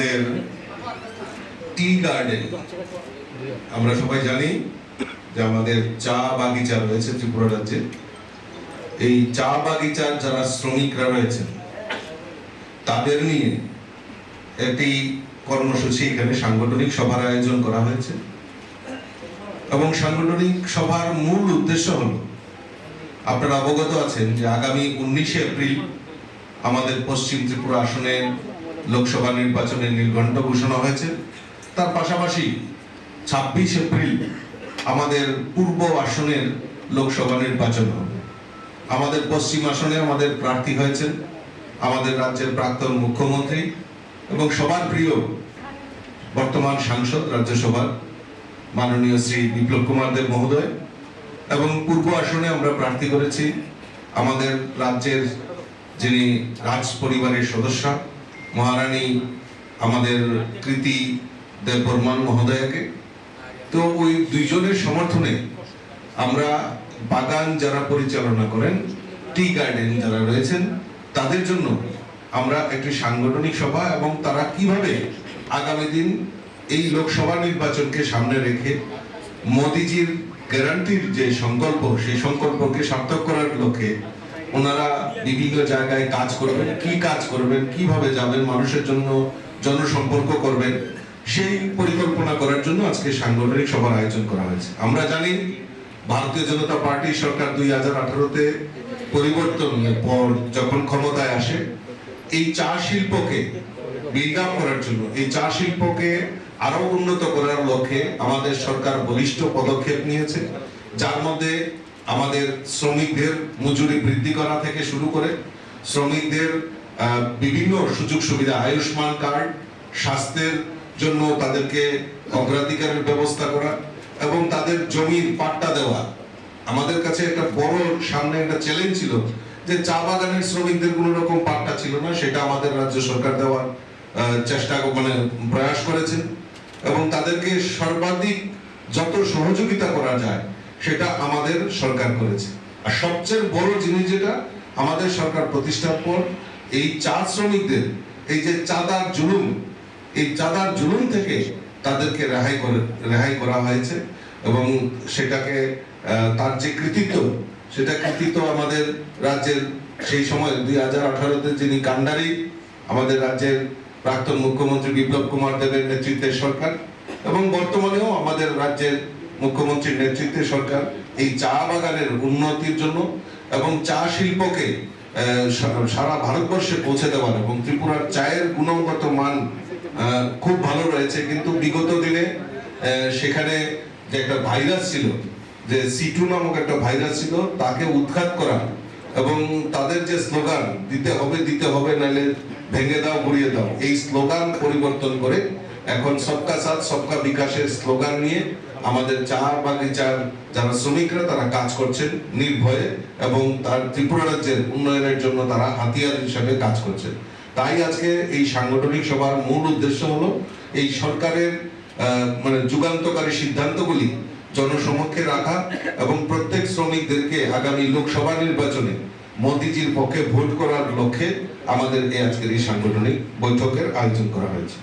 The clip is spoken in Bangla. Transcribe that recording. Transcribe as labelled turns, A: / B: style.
A: আমাদের টি গার্ডেন। আমরা সবাই জানি যে আমাদের চা বাগিচা রয়েছে ত্রিপুরা রাজ্যে। এই চা বাগিচার যারা শ্রমিকরা রয়েছেন, তাদের নিয়ে একটি কর্মসূচি এখানে সাংগঠনিক সভার আয়োজন করা হয়েছে। এবং সাংগঠনিক সভার মূল উদ্দেশ্য হল, আপনারা অবগত আছেন যে আগামী উনিশে এপ্রিল আমাদের পশ্চিম ত্রিপুরা আসনে লোকসভা নির্বাচনের নির্ঘণ্ট ঘোষণা হয়েছে। তার পাশাপাশি ছাব্বিশ এপ্রিল আমাদের পূর্ব আসনের লোকসভা নির্বাচন হবে। আমাদের পশ্চিম আসনে আমাদের প্রার্থী হয়েছেন আমাদের রাজ্যের প্রাক্তন মুখ্যমন্ত্রী এবং সবার প্রিয় বর্তমান সাংসদ রাজ্যসভার মাননীয় শ্রী বিপ্লব কুমার দেব মহোদয় এবং পূর্ব আসনে আমরা প্রার্থী করেছি আমাদের রাজ্যের যিনি রাজ পরিবারের সদস্য মহারানী আমাদের কৃতি দেব বর্মন মহোদয়াকে। তো ওই দুইজনের সমর্থনে আমরা বাগান যারা পরিচালনা করেন, টি গার্ডেন যারা রয়েছেন, তাদের জন্য আমরা একটি সাংগঠনিক সভা এবং তারা কীভাবে আগামী দিন এই লোকসভা নির্বাচনকে সামনে রেখে মোদিজির গ্যারান্টির যে সংকল্প, সেই সংকল্পকে সার্থক করার লক্ষ্যে ওনারা বিভিন্ন জায়গায় কাজ করবেন, কি কাজ করবেন, কীভাবে যাবেন, মানুষের জন্য জনসম্পর্ক করবেন, সেই পরিকল্পনা করার জন্য আজকে সাংগঠনিক সভার আয়োজন করা হয়েছে। আমরা জানি ভারতীয় জনতা পার্টি সরকার দুই হাজার আঠারোতে পরিবর্তনের পর যখন ক্ষমতায় আসে, এই চা শিল্পকে বিল্ড আপ করার জন্য, এই চা শিল্পকে আরও উন্নত করার লক্ষ্যে আমাদের সরকার বলিষ্ঠ পদক্ষেপ নিয়েছে। যার মধ্যে আমাদের শ্রমিকদের মজুরি বৃদ্ধি করা থেকে শুরু করে শ্রমিকদের বিভিন্ন সুযোগ সুবিধা, আয়ুষ্মান কার্ড, স্বাস্থ্যের জন্য তাদেরকে অগ্রাধিকারের ব্যবস্থা করা এবং তাদের জমির পাট্টা দেওয়া। আমাদের কাছে একটা বড় সামনে একটা চ্যালেঞ্জ ছিল যে চা বাগানের শ্রমিকদের কোনো রকম পাট্টা ছিল না, সেটা আমাদের রাজ্য সরকার দেওয়ার চেষ্টা মানে প্রয়াস করেছেন এবং তাদেরকে সর্বাধিক যত সহযোগিতা করা যায় সেটা আমাদের সরকার করেছে। আর সবচেয়ে বড় জিনিস যেটা, আমাদের সরকার প্রতিষ্ঠার পর এই চা শ্রমিকদের, এই যে চাঁদার জুলুম, এই চাঁদার জুলুম থেকে তাদেরকে রেহাই করে, রেহাই করা হয়েছে এবং সেটাকে তার যে কৃতিত্ব, সেটা কৃতিত্ব আমাদের রাজ্যের সেই সময় দুই হাজার আঠারোতে যিনি কান্ডারি, আমাদের রাজ্যের প্রাক্তন মুখ্যমন্ত্রী বিপ্লব কুমার দেবের নেতৃত্বের সরকার এবং বর্তমানেও আমাদের রাজ্যের মুখ্যমন্ত্রীর নেতৃত্বে সরকার এই চা বাগানের উন্নতির জন্য এবং চা শিল্পকে সারা ভারতবর্ষে পৌঁছে দেওয়ার এবং ত্রিপুরার চায়ের গুণগত মান খুব ভালো রয়েছে। কিন্তু বিগত দিনে সেখানে যে একটা ভাইরাস ছিল, যে সিটু নামক একটা ভাইরাস ছিল, তাকে উৎখাত করা এবং তাদের যে স্লোগান, দিতে হবে দিতে হবে, নাহলে ভেঙে দাও, গুড়িয়ে দাও, এই স্লোগান পরিবর্তন করে এখন সবকা সাথ, সবকা বিকাশের স্লোগান নিয়ে আমাদের চা বাগিচার যারা শ্রমিকরা, তারা কাজ করছেন নির্ভয়ে এবং তার ত্রিপুরা রাজ্যের উন্নয়নের জন্য তারা হাতিয়ার হিসাবে কাজ করছেন। তাই আজকে এই সাংগঠনিক সভার মূল উদ্দেশ্য হলো এই সরকারের মানে যুগান্তকারী সিদ্ধান্তগুলি জনসমক্ষে রাখা এবং প্রত্যেক শ্রমিকদেরকে আগামী লোকসভা নির্বাচনে মোদিজির পক্ষে ভোট করার লক্ষ্যে আমাদের এই আজকের এই সাংগঠনিক বৈঠকের আয়োজন করা হয়েছে।